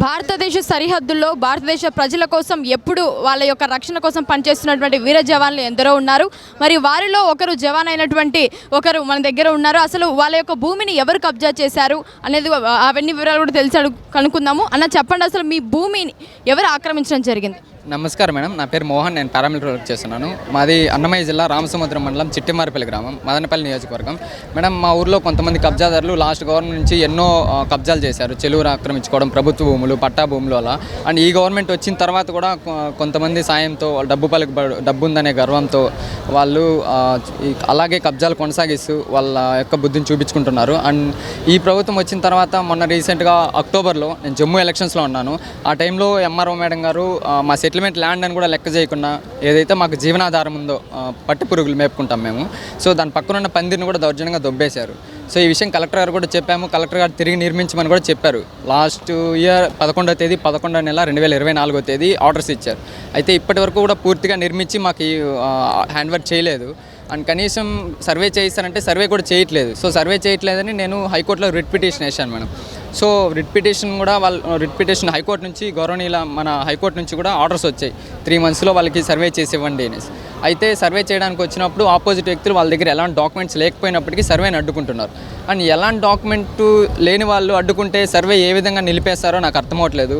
భారతదేశ సరిహద్దుల్లో భారతదేశ ప్రజల కోసం ఎప్పుడు వాళ్ళ యొక్క రక్షణ కోసం పనిచేస్తున్నటువంటి వీర జవాన్లు ఎందరో ఉన్నారు. మరి వారిలో ఒకరు జవాన్ అయినటువంటి ఒకరు మన దగ్గర ఉన్నారు. అసలు వాళ్ళ యొక్క భూమిని ఎవరు కబ్జా చేశారు అనేది అవన్నీ వివరాలు కూడా తెలిసాడు కనుక్కుందాము. అన్న చెప్పండి అసలు మీ భూమిని ఎవరు ఆక్రమించడం జరిగింది? నమస్కారం మేడం. నా పేరు మోహన్. నేను పారామిలిటరీ వర్క్ చేస్తున్నాను. మాది అన్నమయ్య జిల్లా రామసముద్రం మండలం చిట్టిమారిపల్లి గ్రామం మదనపల్లి నియోజకవర్గం. మేడం మా ఊర్లో కొంతమంది కబ్జాదారులు లాస్ట్ గవర్నమెంట్ నుంచి ఎన్నో కబ్జాలు చేశారు. చెలువురు ఆక్రమించుకోవడం ప్రభుత్వ భూములు పట్టా భూములు అలా. అండ్ ఈ గవర్నమెంట్ వచ్చిన తర్వాత కూడా కొ- కొంతమంది సాయంతో వాళ్ళ డబ్బు పలుకు డబ్బు ఉందనే గర్వంతో వాళ్ళు అలాగే కబ్జాలు కొనసాగిస్తూ వాళ్ళ యొక్క బుద్ధిని చూపించుకుంటున్నారు. అండ్ ఈ ప్రభుత్వం వచ్చిన తర్వాత మొన్న రీసెంట్గా అక్టోబర్లో నేను జమ్మూ ఎలక్షన్స్లో ఉన్నాను. ఆ టైంలో ఎంఆర్ఓ మేడం గారు మా మా సెటిల్మెంట్ ల్యాండ్ అని కూడా లెక్క చేయకుండా ఏదైతే మాకు జీవనాధారం ఉందో పట్టు పురుగులు మేపుకుంటాం మేము. సో దాని పక్కన ఉన్న పందిరిని కూడా దౌర్జన్యంగా దొబ్బేశారు. సో ఈ విషయం కలెక్టర్ గారు కూడా చెప్పాము. కలెక్టర్ గారు తిరిగి నిర్మించమని కూడా చెప్పారు. లాస్ట్ ఇయర్ పదకొండో తేదీ పదకొండో నెల రెండు వేల ఇరవై నాలుగో తేదీ ఆర్డర్స్ ఇచ్చారు. అయితే ఇప్పటి వరకు కూడా పూర్తిగా నిర్మించి మాకు హ్యాండ్ వర్క్ చేయలేదు. అండ్ కనీసం సర్వే చేయిస్తానంటే సర్వే కూడా చేయట్లేదు. సో సర్వే చేయట్లేదని నేను హైకోర్టులో రిట్ పిటిషన్ వేశాను మేడం. సో రిట్ పిటిషన్ కూడా వాళ్ళు రిట్ పిటిషన్ హైకోర్టు నుంచి గౌరవనీయుల మన హైకోర్టు నుంచి కూడా ఆర్డర్స్ వచ్చాయి. త్రీ మంత్స్లో వాళ్ళకి సర్వే చేసి ఇవ్వండి అనేసి. అయితే సర్వే చేయడానికి వచ్చినప్పుడు ఆపోజిట్ వ్యక్తులు వాళ్ళ దగ్గర ఎలాంటి డాక్యుమెంట్స్ లేకపోయినప్పటికీ సర్వేని అడ్డుకుంటున్నారు. అండ్ ఎలాంటి డాక్యుమెంట్ లేని వాళ్ళు అడ్డుకుంటే సర్వే ఏ విధంగా నిలిపేస్తారో నాకు అర్థమవట్లేదు.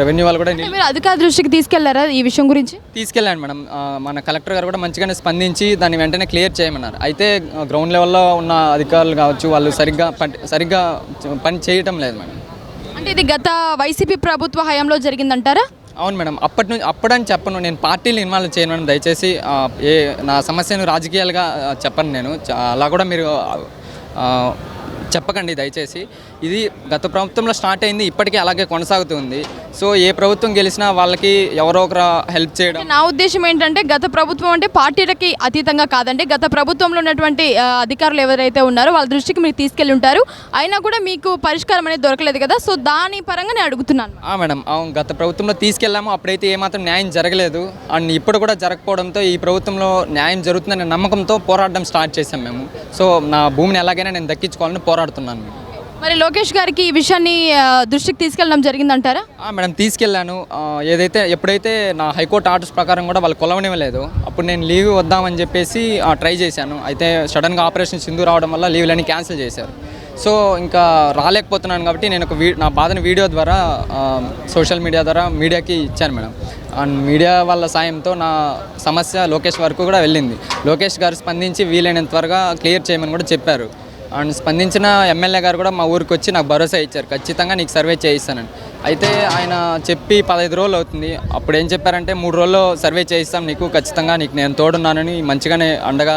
రెవెన్యూ వాళ్ళు కూడా మీరు అధికార దృష్టికి తీసుకెళ్ళారా ఈ విషయం గురించి? తీసుకెళ్ళాను మేడం. మన కలెక్టర్ గారు కూడా మంచిగానే స్పందించి దాన్ని వెంటనే క్లియర్ చేయమన్నారు. అయితే గ్రౌండ్ లెవెల్లో ఉన్న అధికారులు కావచ్చు వాళ్ళు సరిగ్గా పని సరిగ్గా పని చేయటం లేదు మేడం. అంటే ఇది గత వైసీపీ ప్రభుత్వ హయాంలో జరిగిందంటారా? అవును మేడం. అప్పటి నుంచి అప్పుడని చెప్పను. నేను పార్టీలు ఇన్వాల్వ్ చేయను మేడం. దయచేసి ఏ నా సమస్యను రాజకీయాలుగా చెప్పను నేను. అలా కూడా మీరు చెప్పకండి దయచేసి. ఇది గత ప్రభుత్వంలో స్టార్ట్ అయింది ఇప్పటికీ అలాగే కొనసాగుతుంది. సో ఏ ప్రభుత్వం గెలిచినా వాళ్ళకి ఎవరో ఒకరు హెల్ప్ చేయడం నా ఉద్దేశం ఏంటంటే గత ప్రభుత్వం అంటే పార్టీలకి అతీతంగా కాదండి. గత ప్రభుత్వంలో ఉన్నటువంటి అధికారులు ఎవరైతే ఉన్నారో వాళ్ళ దృష్టికి మీరు తీసుకెళ్ళి ఉంటారు. అయినా కూడా మీకు పరిష్కారం అనేది దొరకలేదు కదా? సో దాని పరంగా నేను అడుగుతున్నాను మేడం. అవును గత ప్రభుత్వంలో తీసుకెళ్ళాము. అప్పుడైతే ఏమాత్రం న్యాయం జరగలేదు. అండ్ ఇప్పుడు కూడా జరగకపోవడంతో ఈ ప్రభుత్వంలో న్యాయం జరుగుతుందనే నమ్మకంతో పోరాడడం స్టార్ట్ చేశాం మేము. సో నా భూమిని ఎలాగైనా నేను దక్కించుకోవాలని పోరాడుతున్నాను. మరి లోకేష్ గారికి ఈ విషయాన్ని దృష్టికి తీసుకెళ్ళడం జరిగిందంటారా? మేడం తీసుకెళ్ళాను. ఏదైతే ఎప్పుడైతే నా హైకోర్టు ఆర్డర్స్ ప్రకారం కూడా వాళ్ళు కొలవనివ్వలేదు అప్పుడు నేను లీవ్ వద్దామని చెప్పేసి ట్రై చేశాను. అయితే సడన్గా ఆపరేషన్ సింధు రావడం వల్ల లీవ్లన్నీ క్యాన్సిల్ చేశారు. సో ఇంకా రాలేకపోతున్నాను కాబట్టి నేను ఒక వీ నా బాధను వీడియో ద్వారా సోషల్ మీడియా ద్వారా మీడియాకి ఇచ్చాను మేడం. అండ్ మీడియా వాళ్ళ సాయంతో నా సమస్య లోకేష్ వరకు కూడా వెళ్ళింది. లోకేష్ గారు స్పందించి వీలైనంత త్వరగా క్లియర్ చేయమని కూడా చెప్పారు. అండ్ స్పందించిన ఎమ్మెల్యే గారు కూడా మా ఊరికి వచ్చి నాకు భరోసా ఇచ్చారు. ఖచ్చితంగా నీకు సర్వే చేయిస్తానని. అయితే ఆయన చెప్పి పదహైదు రోజులు అవుతుంది. అప్పుడు ఏం చెప్పారంటే మూడు రోజుల్లో సర్వే చేయిస్తాం నీకు. ఖచ్చితంగా నీకు నేను తోడున్నానని మంచిగానే అండగా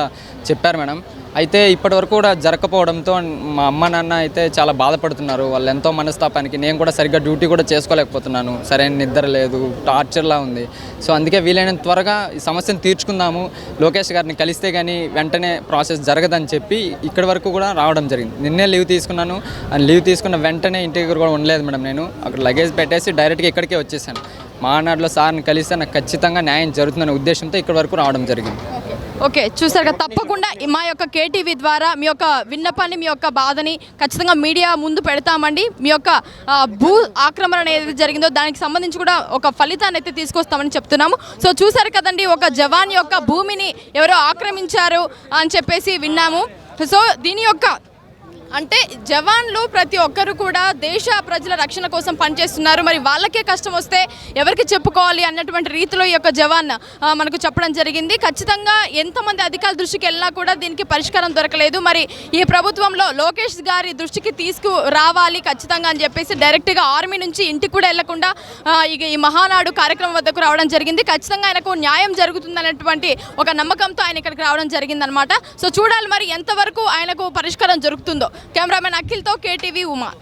చెప్పారు మేడం. అయితే ఇప్పటి వరకు కూడా జరగకపోవడంతో మా అమ్మ నాన్న అయితే చాలా బాధపడుతున్నారు. వాళ్ళు ఎంతో మనస్తాపానికి నేను కూడా సరిగ్గా డ్యూటీ కూడా చేసుకోలేకపోతున్నాను. సరైన నిద్ర లేదు టార్చర్లా ఉంది. సో అందుకే వీలైనంత త్వరగా ఈ సమస్యను తీర్చుకుందాము. లోకేష్ గారిని కలిస్తే కానీ వెంటనే ప్రాసెస్ జరగదని చెప్పి ఇక్కడి వరకు కూడా రావడం జరిగింది. నిన్నే లీవ్ తీసుకున్నాను. అండ్ లీవ్ తీసుకున్న వెంటనే ఇంటి దగ్గర కూడా ఉండలేదు మేడం నేను. అక్కడ లగేజ్ పెట్టేసి డైరెక్ట్గా ఇక్కడికే వచ్చేసాను. మానాడులో సార్ని కలిస్తే నాకు ఖచ్చితంగా న్యాయం జరుగుతుందనే ఉద్దేశంతో ఇక్కడి వరకు రావడం జరిగింది. ఓకే చూసారు కదా తప్పకుండా మా యొక్క కేటీవీ ద్వారా మీ యొక్క విన్నపాన్ని మీ యొక్క బాధని ఖచ్చితంగా మీడియా ముందు పెడతామండి. మీ యొక్క భూ ఆక్రమణ అనేది జరిగిందో దానికి సంబంధించి కూడా ఒక ఫలితాన్ని అయితే తీసుకొస్తామని చెప్తున్నాము. సో చూసారు కదండి ఒక జవాన్ యొక్క భూమిని ఎవరో ఆక్రమించారు అని చెప్పేసి విన్నాము. సో దీని యొక్క అంటే జవాన్లు ప్రతి ఒక్కరు కూడా దేశ ప్రజల రక్షణ కోసం పనిచేస్తున్నారు. మరి వాళ్ళకే కష్టం వస్తే ఎవరికి చెప్పుకోవాలి అన్నటువంటి రీతిలో ఈ యొక్క జవాన్ మనకు చెప్పడం జరిగింది. ఖచ్చితంగా ఎంతమంది అధికారుల దృష్టికి వెళ్ళినా కూడా దీనికి పరిష్కారం దొరకలేదు. మరి ఈ ప్రభుత్వంలో లోకేష్ గారి దృష్టికి తీసుకు రావాలి ఖచ్చితంగా అని చెప్పేసి డైరెక్ట్గా ఆర్మీ నుంచి ఇంటికి కూడా వెళ్ళకుండా ఇక ఈ మహానాడు కార్యక్రమం వద్దకు రావడం జరిగింది. ఖచ్చితంగా ఆయనకు న్యాయం జరుగుతుందనేటువంటి ఒక నమ్మకంతో ఆయన ఇక్కడికి రావడం జరిగిందనమాట సో చూడాలి మరి ఎంతవరకు ఆయనకు పరిష్కారం జరుగుతుందో. કેમેરામેન અખિલ તો કેટીવી ઉમા